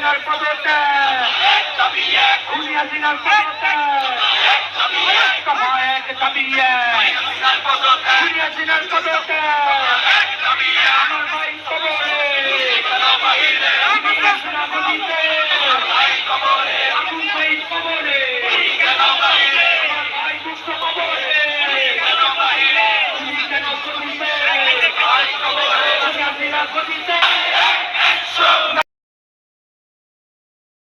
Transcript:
হাসিনার খুনি হাসিনার খুনি হাসিনার আমার ভাই কবরে। Gracias.